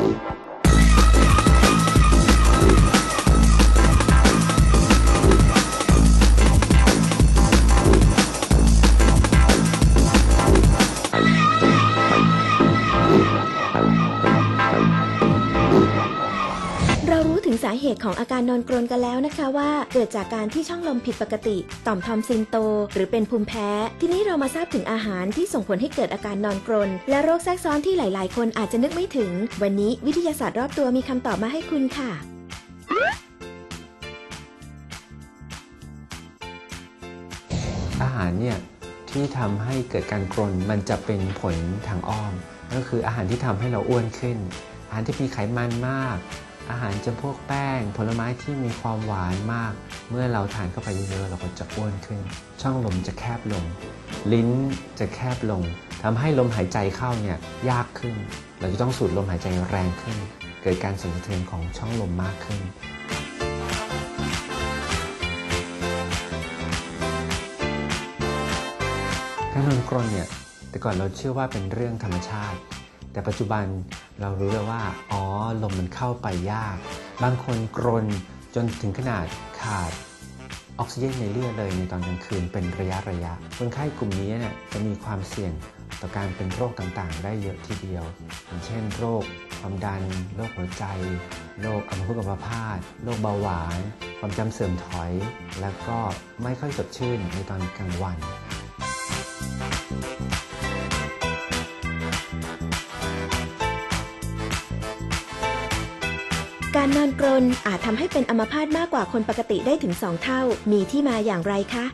เสาเหตุของอาการนอนกรนกันแล้วนะคะว่าเกิดจากการที่ช่องลมผิดปกติ ต่อมทอมซินโต หรือเป็นภูมิแพ้ ทีนี้เรามาทราบถึงอาหารที่ส่งผลให้เกิดอาการนอนกรน และโรคแทรกซ้อนที่หลาย ๆ คนอาจจะนึกไม่ถึง วันนี้วิทยาศาสตร์รอบตัวมีคำตอบมาให้คุณค่ะอาหารเนี่ยที่ทำให้เกิดการกรนมันจะเป็นผลทางอ้อม ก็คืออาหารที่ทำให้เราอ้วนขึ้น อาหารที่มีไขมันมาก อาหารจำพวกแป้ง ผลไม้ที่มีความหวานมาก เมื่อเราทานเข้าไปเยอะๆเราก็จะอ้วนขึ้น ช่องลมจะแคบลง ลิ้นจะแคบลงทำให้ลมหายใจเข้าเนี่ยยากขึ้น เราจะต้องสูดลมหายใจแรงขึ้น เกิดการสั่นสะเทือนของช่องลมมากขึ้นการนอนกรนเนี่ยแต่ก่อนเราเชื่อว่าเป็นเรื่องธรรมชาติ แต่ปัจจุบันเรารู้แล้วว่า อ๋อ ลมมันเข้าไปยาก บางคนกรนจนถึงขนาดขาดออกซิเจนในเลือดเลยในตอนกลางคืนเป็นระยะระยะ คนไข้กลุ่มนี้เนี่ยจะมีความเสี่ยงต่อการเป็นโรคต่างๆ ได้เยอะทีเดียว อย่างเช่น โรคความดัน โรคหัวใจ โรคอัมพฤกษ์อัมพาตโรคเบาหวาน ความจำเสื่อมถอย แล้วก็ไม่ค่อยสดชื่นในตอนกลางวัน การนอนกรนอาจทำให้เป็นอัมพาตมากกว่าคนปกติได้ถึง2เท่า มีที่มาอย่างไรคะ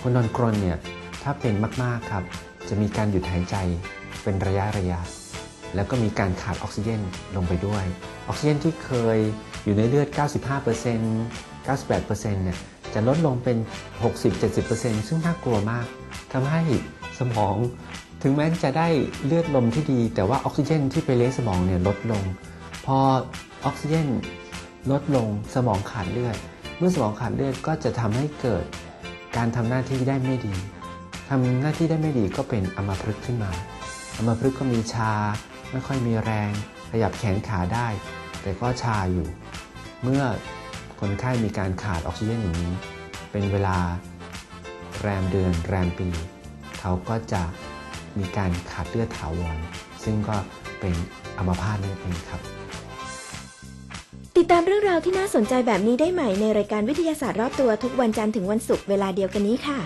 คนนอนกรนเนี่ยถ้าเป็นมาก ๆ ครับ จะมีการหยุดหายใจเป็นระยะระยะ แล้วก็มีการขาดออกซิเจนลงไปด้วย ออกซิเจนที่เคยอยู่ในเลือด 95% 98%เนี่ยจะลดลงเป็น 60-70%ซึ่งน่ากลัวมากทำให้สมองถึงแม้จะได้เลือดลมที่ดี แต่ว่าออกซิเจนที่ไปเลี้ยงสมองเนี่ยลดลง พอ ออกซิเจนลดลงสมองขาดเลือด เมื่อสมองขาดเลือดก็จะทำให้เกิดการทำหน้าที่ได้ไม่ดีทำหน้าที่ได้ไม่ดีก็เป็นอัมพฤกษ์ขึ้นมาอัมพฤกษ์ก็มีชา ไม่ค่อยมีแรง ขยับแขนขาได้ แต่ก็ชาอยู่ เมื่อคนไข้มีการขาดออกซิเจนอย่างนี้ เป็นเวลาแรมเดือนแรมปี เขาก็จะมีการขาดเลือดถาวรซึ่งก็เป็นอัมพาตนั่นเองครับ ติดตามเรื่องราวที่น่าสนใจแบบนี้ได้ใหม่ในรายการวิทยาศาสตร์รอบตัวทุกวันจันทร์ถึงวันศุกร์เวลาเดียวกันนี้ค่ะ